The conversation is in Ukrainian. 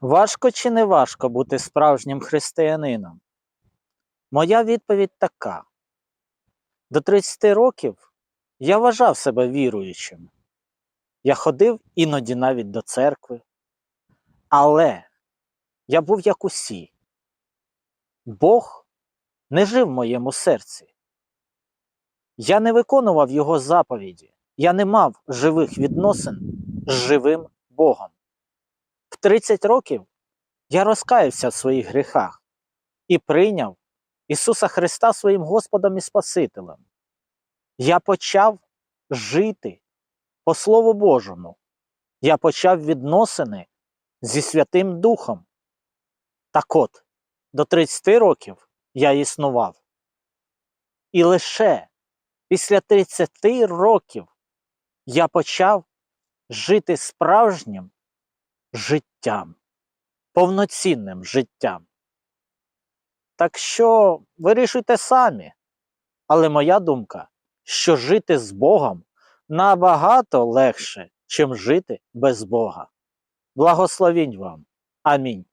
Важко чи не важко бути справжнім християнином? Моя відповідь така: до 30 років я вважав себе віруючим. Я ходив іноді навіть до церкви. Але я був як усі. Бог не жив в моєму серці. Я не виконував його заповіді. Я не мав живих відносин з живим Богом. В 30 років я розкаявся в своїх гріхах і прийняв Ісуса Христа своїм Господом і Спасителем. Я почав жити по Слову Божому. Я почав відносини зі Святим Духом. Так от, до 30 років я існував. І лише після 30 років я почав жити справжнім життям, повноцінним життям. Так що вирішуйте самі. Але моя думка, що жити з Богом набагато легше, чим жити без Бога. Благословінь вам. Амінь.